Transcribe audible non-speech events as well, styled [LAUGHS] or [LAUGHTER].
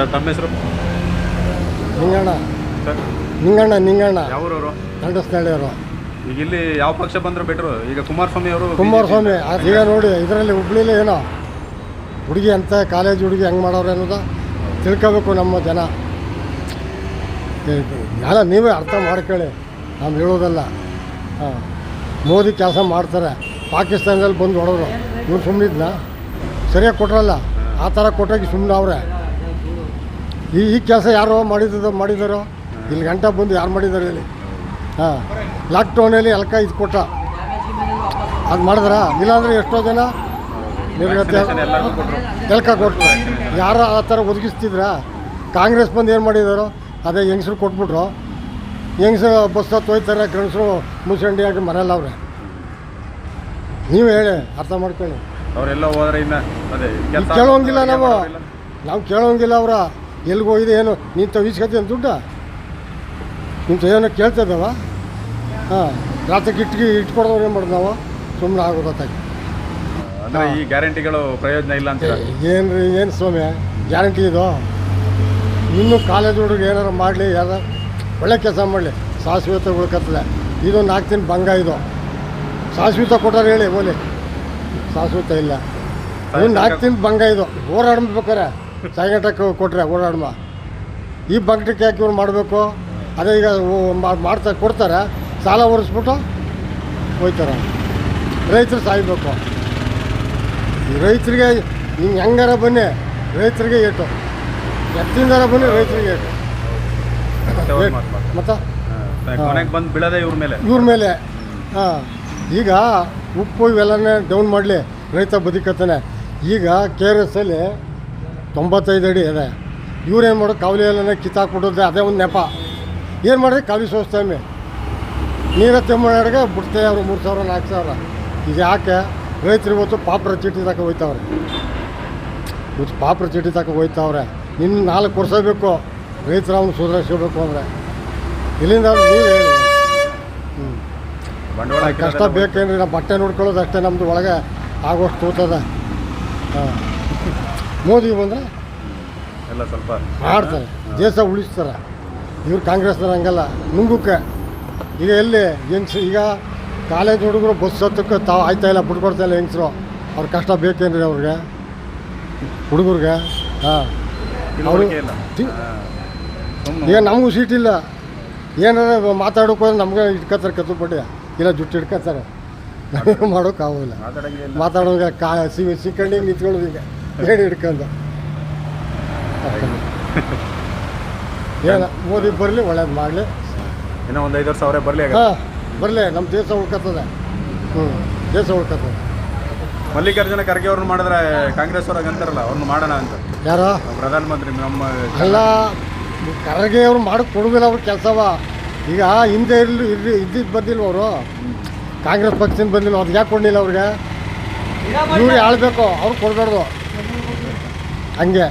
Sir ತಮ್ಮ ಹೆಸರು? Ninganna. Sir. Ninganna Ninganna. ಯಾವೂರವರು? ಅವರು ಈಗ ಇಲ್ಲಿ ಯಾವ ಪಕ್ಷ ಬಂದ್ರು ಬೆಟ್ರು ಈಗ ಕುಮಾರಸ್ವಾಮಿ ಅವರು ಕುಮಾರಸ್ವಾಮಿ ಅದ್ ಈಗ ನೋಡಿ ಇದರಲ್ಲಿ ಹುಬ್ಳಿಲಿ ಏನೋ ಹುಡುಗಿ ಅಂತ ಕಾಲೇಜ್ ಹುಡುಗಿ ಹೆಂಗೆ ಮಾಡೋರು ಅನ್ನೋದು ತಿಳ್ಕೋಬೇಕು ನಮ್ಮ ಜನ. ಎಲ್ಲ ನೀವೇ ಅರ್ಥ ಮಾಡ್ಕೊಳ್ಳಿ ನಾವು ಹೇಳೋದಲ್ಲ. ಹಾಂ. ಮೋದಿ ಕೆಲಸ ಮಾಡ್ತಾರೆ ಪಾಕಿಸ್ತಾನದಲ್ಲಿ ಬಂದು ಹೊಡೋರು. ಇವ್ರು ಸುಮ್ಮನಿದ್ನ ಸರಿಯಾಗಿ ಕೊಟ್ರಲ್ಲ? ಆ ಥರ ಕೊಟ್ಟಾಗಿ ಸುಮ್ಮನೆ ಅವ್ರೆ. ಈ ಈ ಕೆಲಸ ಯಾರೋ ಮಾಡಿದ್ರು ಮಾಡಿದಾರೋ? ಇಲ್ಲಿ ಗಂಟ ಬಂದು ಯಾರು ಮಾಡಿದ್ದಾರೆ ಇಲ್ಲಿ? ಹಾಂ. ಲಾಕ್ಡೌನಲ್ಲಿ ಎಲ್ಕ ಇದು ಕೊಟ್ಟ ಅದು ಮಾಡಿದ್ರ? ಇಲ್ಲಾಂದ್ರೆ ಎಷ್ಟೋ ಜನ ಎಲ್ಕ ಕೊಟ್ಟರು ಯಾರು ಆ ಥರ ಒದಗಿಸ್ತಿದ್ರ? ಕಾಂಗ್ರೆಸ್ ಬಂದು ಏನು ಮಾಡಿದಾರೋ ಅದೇ ಹೆಂಗಸ್ರು ಕೊಟ್ಬಿಟ್ರು. ಹೆಂಗಸರು ಬಸ್ ಹತ್ತು ಹೋಯ್ತಾರೆ ಗಂಡಸರು ಮುಸಂಡಿ ಆಗಿ ಮನೆಯಲ್ಲ ಅವ್ರೆ. ನೀವು ಹೇಳಿ ಅರ್ಥ ಮಾಡ್ಕೊಳ್ಳಿ. ಅವರೆಲ್ಲ ಹೋದ್ರೆ ಇನ್ನ ಅದೇ ಕೇಳೋಂಗಿಲ್ಲ ನಾವು. ನಾವು ಕೇಳೋಂಗಿಲ್ಲ ಅವ್ರ. ಎಲ್ಲಿಗೆ ಹೋಗಿದೆ ಏನು? ನೀನು ತವಿಸ್ಕೊತೀನಿ ದುಡ್ಡ ನಿಂತ ಏನೋ ಕೇಳ್ತಿದ್ದಾವ ಹಾಂ ರಾತ್ರಿ ಇಟ್ಕಿ ಇಟ್ಕೊಡೋರು ಏನು ಮಾಡೋದು ನಾವು? ಸುಮ್ಮನೆ ಆಗೋದಾಗಿ ಅಂದ್ರೆ ಈ ಗ್ಯಾರಂಟಿಗಳು ಪ್ರಯೋಜನ ಇಲ್ಲ ಅಂತ ಏನು ರೀ ಏನು ಸ್ವಾಮಿ? ಗ್ಯಾರಂಟಿ ಇದು? ಇನ್ನೂ ಕಾಲೇಜ್ ಹುಡುಗ ಏನಾರು ಮಾಡಲಿ ಯಾರ ಒಳ್ಳೆ ಕೆಲಸ ಮಾಡಲಿ. ಶಾಶ್ವತ ತಗೊಳ್ಕತ್ತದೆ ಇದು ನಾಲ್ಕು ಭಂಗ ಇದು. ಶಾಶ್ವತ ಕೊಟ್ಟಾರೆ ಹೇಳಿ ಓಲಿ ಶಾಶ್ವತ ಇಲ್ಲ. ಇದು ನಾಲ್ಕು ಭಂಗ ಇದು. ಓಡಾಡ್ಬೇಕಾರೆ ಸಾಯಂಕಾಲಕ್ಕೆ ಕೊಟ್ಟರೆ ಓಡಾಡುವ. ಈ ಬಂಗಟಕ್ಕೆ ಯಾಕೆ ಇವ್ರು ಮಾಡಬೇಕು? ಅದೇ ಈಗ ಮಾಡ್ತಾ ಕೊಡ್ತಾರೆ ಸಾಲ ಒರೆಸ್ಬಿಟ್ಟು ಹೋಯ್ತಾರೆ. ರೈತರು ಸಾಯ್ಬೇಕು. ರೈತರಿಗೆ ಹಿಂಗೆ ಹೆಂಗಾರ ಬನ್ನಿ ರೈತರಿಗೆ ಏಟು. ಎತ್ತಿಂದಾರ ಬನ್ನಿ ರೈತರಿಗೆ ಏಟು. ಮತ್ತೆ ಬಂದು ಬೀಳದೆ ಇವ್ರ ಮೇಲೆ. ಇವ್ರ ಮೇಲೆ. ಹಾಂ ಈಗ ಉಪ್ಪು ಇವೆಲ್ಲನೇ ಡೌನ್ ಮಾಡಲಿ ರೈತ ಬದುಕತ್ತಾನೆ. ಈಗ ಕೆ ಆರ್ ಎಸ್ ಅಲ್ಲಿ ತೊಂಬತ್ತೈದು ಅಡಿ ಇದೆ. ಇವ್ರೇನು ಮಾಡೋದು? ಕಾವಲಿ ಎಲ್ಲನೇ ಕಿತ್ತಾಕ್ಬಿಟ್ಟದೆ ಅದೇ ಒಂದು ನೆಪ. ಏನು ಮಾಡಿದ್ರೆ? ಕಾವಲಿ ಸೋಸ್ತಾಮಿ ನೀರ ತೆಮ್ಮಡಿಗೆ ಬಿಡ್ತೇವೆ ಅವರು ಮೂರು ಸಾವಿರ ನಾಲ್ಕು ಸಾವಿರ. ಇದು ಯಾಕೆ? ರೈತರು ಇವತ್ತು ಪಾಪ್ರ ಚೀಟಿ ತಕ ಹೋಯ್ತವ್ರೆ. ಇವತ್ತು ಪಾಪ್ರ ಚೀಟಿ ತಕ ಹೋಯ್ತವ್ರೆ. ಇನ್ನು ನಾಲ್ಕು ವರ್ಷ ಬೇಕು. ರೈತರು ಅವನು ಸುಧಾರಿಸ್ಕೋಬೇಕು ಅಂದರೆ. ಇಲ್ಲಿಂದ ನೀವು ಹೇಳಿ. ಹ್ಞೂ ಬಂಡವಾಳ ಕಷ್ಟ ಬೇಕೇನ್ರಿ? ನಾವು ಬಟ್ಟೆ ನೋಡ್ಕೊಳ್ಳೋದು ಅಷ್ಟೇ ನಮ್ಮದು ಒಳಗೆ. ಆಗೋಷ್ಟು ತೋತದೆ. ಹಾಂ. ಮೋದಿ ಬಂದರೆ ಎಲ್ಲ ಸ್ವಲ್ಪ ಮಾಡ್ತಾರೆ. ದೇಶ ಉಳಿಸ್ತಾರೆ. ಇವ್ರು ಕಾಂಗ್ರೆಸ್ನವ್ರು ಹಂಗಲ್ಲ. ನುಂಗುಕ್ಕೆ. ಈಗ ಎಲ್ಲಿ? ಹೆಂಗ್ಸ್ ಈಗ ಕಾಲೇಜ್ ಹುಡುಗರು ಬಸ್ ಹತ್ತಕ್ಕೆ ತಾವು ಆಯ್ತಾ ಇಲ್ಲ ಬಿಟ್ಕೊಡ್ತಾ ಇಲ್ಲ ಹೆಂಗಸರು? ಅವ್ರ ಕಷ್ಟ ಬೇಕೇನ್ರಿ ಅವ್ರಿಗೆ? ಹುಡುಗರಿಗೆ? ಹಾಂ. ಅವರು ಈಗ ನಮಗೂ ಸೀಟ್ ಇಲ್ಲ. ಏನಾರ ಮಾತಾಡೋಕೆ ಹೋದ್ರೆ ನಮ್ಗೆ ಇಟ್ಕೋತಾರೆ ಕತ್ತು ಪಟ್ಟಿ ಇಲ್ಲ ಜುಟ್ಟು ಇಟ್ಕೋತಾರೆ. ನಮಗೆ [LAUGHS] ಮಾಡೋಕ್ಕಾಗೋಲ್ಲ ಮಾತಾಡಂಗೆ ಕಾ ಸಿ ಸಿಕ್ಕಂಡಿ ನಿಂತ್ಕೊಳ್ಳೋದು ಈಗ. ಹೇಳಿ ಹಿಡ್ಕೊಂಡು. ಏನ ಮೋದಿ ಬರಲಿ ಒಳ್ಳೇದು ಮಾಡಲಿ. ಇನ್ನೂ ಒಂದು ಐದು ಸಾವಿರ ಬರಲಿ ಹಾಂ ಬರಲಿ ನಮ್ಮ ದೇಶ ಉಳ್ಕತ್ತದ. ಹ್ಞೂ ದೇಶ ಉಳ್ಕತ್ತದ. ಮಲ್ಲಿಕಾರ್ಜುನ ಖರ್ಗೆ ಅವ್ರನ್ನ ಮಾಡಿದ್ರೆ ಕಾಂಗ್ರೆಸ್ ಅವ್ರಾಗ ಅಂತಾರಲ್ಲ ಅವ್ರನ್ನ ಮಾಡೋಣ ಅಂತ. ಯಾರ? ಪ್ರಧಾನಮಂತ್ರಿ ನಮ್ಮ ಅಲ್ಲ ಖರ್ಗೆ ಅವ್ರು ಮಾಡಕ್ಕೆ ಕೊಡುವಿಲ್ಲ ಅವ್ರ ಕೆಲಸವ. ಈಗ ಹಿಂದೆ ಇರ್ಲಿ ಇರ್ಲಿ ಇದ್ದಿದ್ದು ಬಂದಿಲ್ಲ ಅವರು? ಕಾಂಗ್ರೆಸ್ ಪಕ್ಷದಿಂದ ಬಂದಿಲ್ಲ ಅವ್ರಿಗೆ ಯಾಕೆ ಕೊಡಲಿಲ್ಲ ಅವ್ರಿಗೆ? ಇವ್ರಿಗೆ ಆಳ್ಬೇಕು ಅವ್ರು ಕೊಡಬಾರ್ದು. ಹಂಗೆ